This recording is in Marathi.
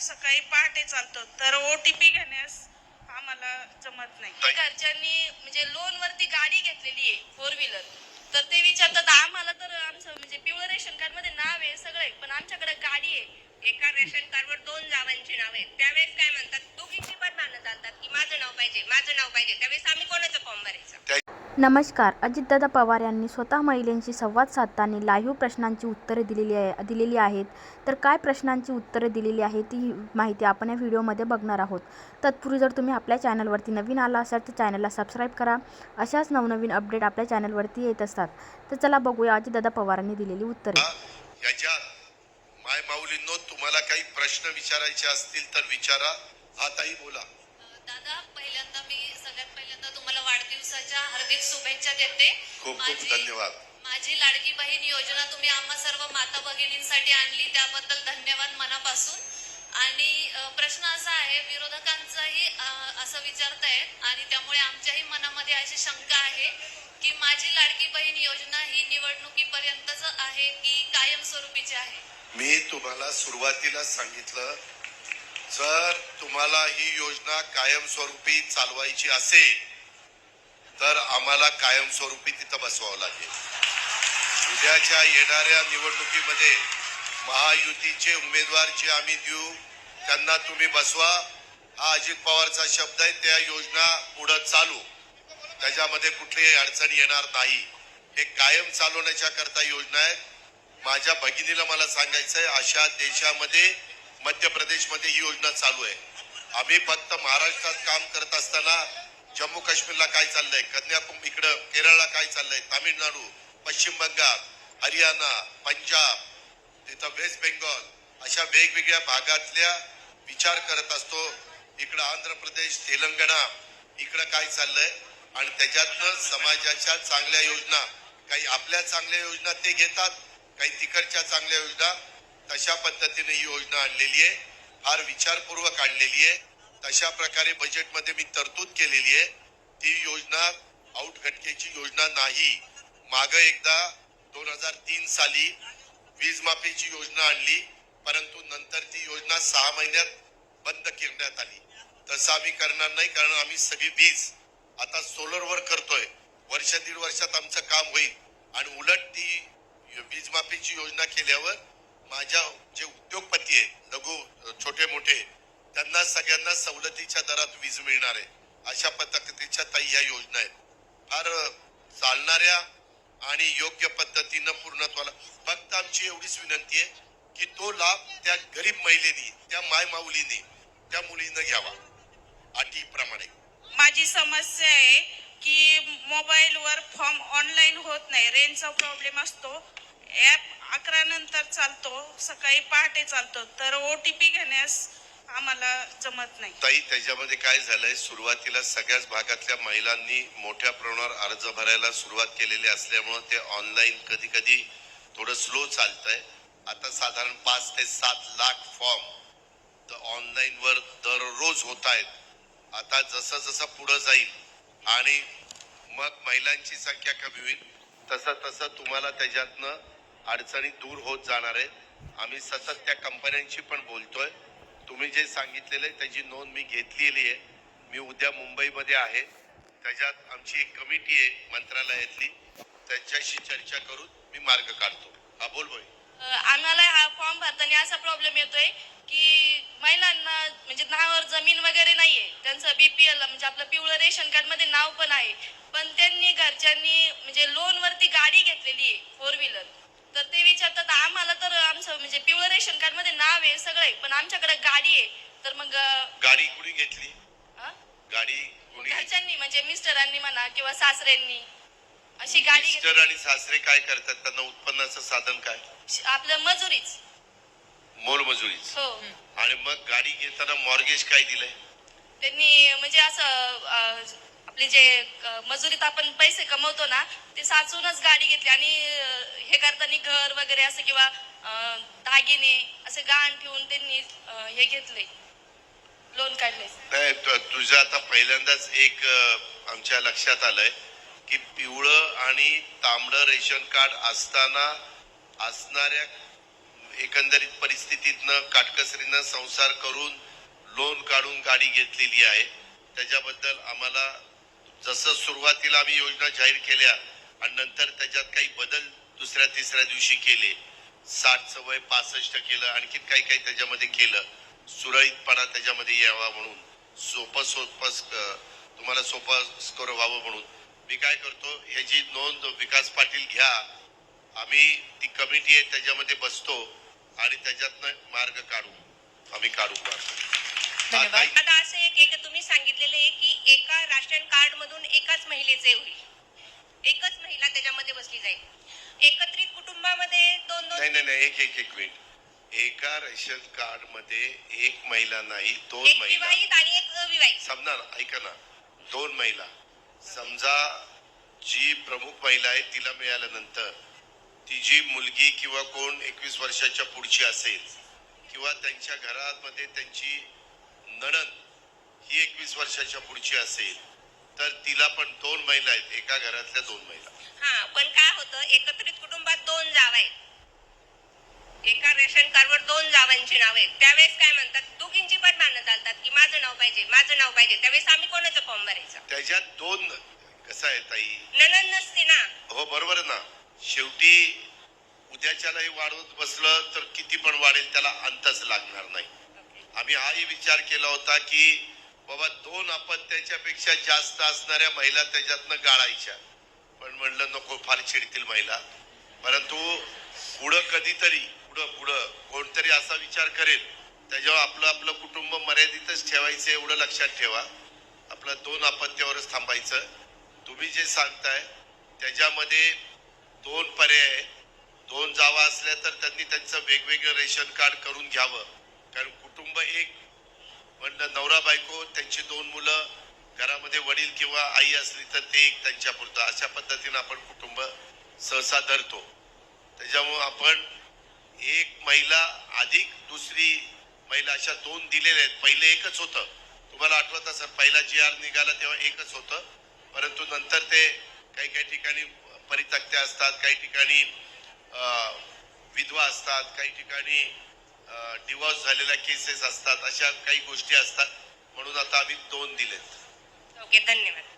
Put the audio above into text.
सकाळी पहाटे चालतो. तर ओ टी पी घेण्यास आम्हाला जमत नाही. घरच्यांनी म्हणजे लोन वरती गाडी घेतलेली आहे फोर व्हीलर तर ते विचारतात आम्हाला तर आमचं म्हणजे पिवळं रेशन कार्डमध्ये नाव आहे सगळं आहे पण आमच्याकडे गाडी आहे. एका रेशन कार्डवर दोन जावांची नाव आहेत त्यावेळेस काय म्हणतात दोघींची पण नाणं चालतात की माझं नाव पाहिजे माझं नाव पाहिजे. त्यावेळेस आम्ही कोणाचं फॉर्म भरायचा? नमस्कार. अजितदादा पवार यांनी स्वतः महिलांशी संवाद साधताना लाईव्ह प्रश्नांची उत्तरे दिलेली आहे दिलेली आहेत. तर काय प्रश्नांची उत्तरे दिलेली आहे ती माहिती आपण या व्हिडिओमध्ये बघणार आहोत. तत्पूर्वी जर तुम्ही आपल्या चॅनलवरती नवीन आला असाल तर चॅनलला सबस्क्राईब करा. अशाच नवनवीन अपडेट आपल्या चॅनलवरती येत असतात. तर चला बघूया अजितदादा पवारांनी दिलेली उत्तरे. याच्यात माय माऊलींनो तुम्हाला काही प्रश्न विचारायचे असतील तर विचारा. हा ताई बोला. दादा वाढदिवसाच्या हार्दिक शुभेच्छा देते. खूप खूप धन्यवाद. माझी लाडकी बहीण योजना तुम्ही आम्हा सर्व माता भगिनींसाठी आणली त्याबद्दल धन्यवाद मनापासून. आणि प्रश्न असा आहे विरोधकांचाही असं विचारतायत आणि त्यामुळे आमच्याही मनामध्ये अशी शंका आहे की माझी लाडकी बहीण योजना ही निवडणुकीपर्यंतच आहे की कायमस्वरूपीची आहे? मी तुम्हाला सुरुवातीला सांगितलं जर तुम्हाला ही योजना कायमस्वरूपी चालवायची असेल तर आम्हाला कायमस्वरूपी तिथं बसवावं लागेल. उद्याच्या येणाऱ्या निवडणुकीमध्ये महायुतीचे उमेदवार जे आम्ही देऊ त्यांना तुम्ही बसवा. हा अजित पवारचा शब्द आहे त्या योजना पुढं चालू. त्याच्यामध्ये कुठलीही अडचण येणार नाही. हे कायम चालवण्याच्या करता योजना आहेत. माझ्या भगिनीला मला सांगायचं आहे अशा देशामध्ये मध्य प्रदेशमध्ये ही योजना चालू आहे. आम्ही फक्त महाराष्ट्रात काम करत असताना जम्मू काश्मीरला काय चाललंय? कन्याकुमारी इकडं केरळला काय चाललंय? तामिळनाडू पश्चिम बंगाल हरियाणा पंजाब तिथं वेस्ट बेंगॉल अशा वेगवेगळ्या भागातल्या विचार करत असतो. इकडं आंध्र प्रदेश तेलंगणा इकडं काय चाललंय? आणि त्याच्यातनं समाजाच्या चांगल्या योजना काही आपल्या चांगल्या योजना ते घेतात काही तिकडच्या चांगल्या योजना तशा पद्धतीने ही योजना आणलेली आहे. फार विचारपूर्वक आणलेली आहे. तशा प्रकारे बजेटमध्ये मी तरतूद केलेली आहे. ती योजना आउटघटकेची योजना नाही. माग एकदा दोन हजार तीन साली वीज माफीची योजना आणली परंतु नंतर ती योजना सहा महिन्यात बंद करण्यात आली. तसं आम्ही करणार नाही कारण आम्ही सगळी वीज आता सोलरवर करतोय. वर्ष दीड वर्षात आमचं काम होईल. आणि उलट ती वीज माफीची योजना केल्यावर माझ्या जे उद्योगपती आहेत लघु छोटे मोठे त्यांना सगळ्यांना सवलतीच्या दरात वीज मिळणार आहे. अशा पद्धतीच्या ताई ह्या योजना आहेत. फार चालणाऱ्या आणि योग्य पद्धतीनं पूर्णत्वाला फक्त आमची एवढीच विनंती आहे की तो लाभ त्या गरीब महिलेनी त्या माय माऊलीनी त्या मुलीनं घ्यावा. अटीप्रमाणे माझी समस्या आहे की मोबाईलवर फॉर्म ऑनलाईन होत नाही. रेंजचा प्रॉब्लेम असतो. ॲप अकरा नंतर चालतो. सकाळी पहाटे चालतो. तर ओ टी पी घेण्यास आम्हाला जमत नाही. ताई त्याच्यामध्ये काय झालंय? सुरुवातीला सगळ्याच भागातल्या महिलांनी मोठ्या प्रमाणावर अर्ज भरायला सुरुवात केलेली असल्यामुळं ते ऑनलाईन कधी कधी थोडं स्लो चालतंय. आता साधारण पाच ते सात लाख फॉर्म तर ऑनलाईन वर दररोज होत आहेत आता जसं जसं पुढं जाईल आणि मग महिलांची संख्या कमी होईल तसं तसं तुम्हाला त्याच्यातनं अडचणी दूर होत जाणार आहेत. आम्ही सतत त्या कंपन्यांशी पण बोलतोय. तुम्ही जे सांगितलेलं आहे त्याची नोंद मी घेतलेली आहे. मी उद्या मुंबईमध्ये आहे. त्याच्यात आमची एक कमिटी आहे मंत्रालयातली. त्यांच्याशी चर्चा करून मी मार्ग काढतो. हा बोल बोल आम्हाला हा फॉर्म भरताना असा प्रॉब्लेम येतोय की महिलांना म्हणजे नावावर जमीन वगैरे नाहीये. त्यांचं बीपीएल म्हणजे आपलं पिवळं रेशन कार्डमध्ये नाव पण आहे. पण त्यांनी घरच्यांनी म्हणजे लोन वरती गाडी घेतलेली आहे फोर व्हीलर तर ते विचारतात आम्हाला तर आमचं म्हणजे पिवळं रेशन कार्डमध्ये नाव आहे सगळं आहे पण आमच्याकडे गाडी आहे. तर मग गाडी कुणी घेतली? अ? गाडी कुणी? घरच्यांनी म्हणजे मिस्टरांनी म्हणा किंवा सासऱ्यांनी अशी गाडी घेतली. मिस्टर आणि सासरे काय करतात? त्यांना उत्पन्नाचं साधन काय? आपलं मजुरीच. मोलमजुरीच हो. आणि मग गाडी घेताना मॉर्गेज काय दिलंय? त्यांनी म्हणजे असं आपले जे मजुरीत आपण पैसे कमवतो ना ते साचूनच गाडी घेतली आणि हे करताना घर वगैरे असं किंवा दागिने असे गहाण ठेवून त्यांनी हे घेतले लोन काढले. नाही तुझं आता पहिल्यांदाच एक आमच्या लक्षात आलंय की पिवळं आणि तांबडं रेशन कार्ड असताना असणाऱ्या एकंदरीत परिस्थितीतनं काटकसरीनं संसार करून लोन काढून गाडी घेतलेली आहे. त्याच्याबद्दल आम्हाला जसं सुरुवातीला आम्ही योजना जाहीर केल्या आणि नंतर त्याच्यात काही बदल दुसऱ्या तिसऱ्या दिवशी केले. साठचं वय पासष्ट केलं आणखीन काही काही त्याच्यामध्ये केलं. सुरळीतपणा त्याच्यामध्ये यावा म्हणून. सोपं सोपं तुम्हाला सोपं स्कोर व्हावं म्हणून. मी काय करतो ह्याची नोंद विकास पाटील घ्या. आम्ही ती कमिटी आहे त्याच्यामध्ये बसतो आणि त्याच्यातनं मार्ग काढू आम्ही काढू मार्ग धन्यवाद. आता- असं एक एक तुम्ही सांगितलेलं आहे की एका राशन कार्ड मधून एकाच महिलेचे होईल. एकच महिला त्याच्यामध्ये बसली जाईल. एकत्रित कुटुंबामध्ये दोन दोन नाही नाही नाही एक एक एक मिनिट. एका रेशन कार्डमध्ये एक महिला नाही दोन एक महिला. विवाहित आणि एक अविवाहित. समजा ना ऐका ना. दोन महिला. समजा जी प्रमुख महिला आहे तिला मिळाल्यानंतर तिची मुलगी किंवा कोण एकवीस वर्षाच्या पुढची असेल किंवा त्यांच्या घरामध्ये त्यांची नणंद ही एकवीस वर्षाच्या पुढची असेल तर तिला पण दोन महिला आहेत. एका घरातल्या दोन महिला. हा पण काय होतं एकत्रित कुटुंबात दोन जाव आहेत. एका रेशन कार्डवर दोन जावांची नाव आहेत. त्यावेळेस काय म्हणतात दोघींची पण भांडणं चालतात की माझं नाव पाहिजे माझं नाव पाहिजे. त्यावेळेस आम्ही कोणाचं फॉर्म भरायचा? त्याच्यात दोन कसं आहे ताई? ननन नसते ना. हो बरोबर ना. शेवटी उद्याच्यालाही वाढवत बसलं तर किती पण वाढेल त्याला अंतच लागणार नाही. आम्ही हाही विचार केला होता की बाबा दोन अपत्याच्या पेक्षा जास्त असणाऱ्या महिला त्याच्यातनं गाळायच्या. पण म्हणलं नको फार चिडतील महिला. परंतु पुढं कधीतरी पुढं पुढं कोणतरी असा विचार करेल. त्याच्यावर आपलं आपलं कुटुंब मर्यादितच ठेवायचं एवढं लक्षात ठेवा. आपलं दोन अपत्यावरच थांबायचं. तुम्ही जे सांगताय त्याच्यामध्ये दोन पर्याय आहेत. दोन जावा असल्या तर त्यांनी त्यांचं वेगवेगळं रेशन कार्ड करून घ्यावं. कारण कुटुंब एक. पण नवरा बायको त्यांची दोन मुलं घरामध्ये वडील किंवा आई असली तर ते एक त्यांच्या पुरतं अशा पद्धतीनं आपण कुटुंब सहसा धरतो. त्याच्यामुळं आपण एक महिला अधिक दुसरी महिला अशा दोन दिलेल्या आहेत. पहिले एकच होतं. तुम्हाला आठवत असेल पहिला जी आर निघाला तेव्हा एकच होतं. परंतु नंतर ते काही काही ठिकाणी परितक्त्या असतात काही ठिकाणी विधवा असतात काही ठिकाणी डिवॉर्स झालेल्या केसेस असतात अशा काही गोष्टी असतात. म्हणून आता आम्ही दोन दिलेत. ओके धन्यवाद.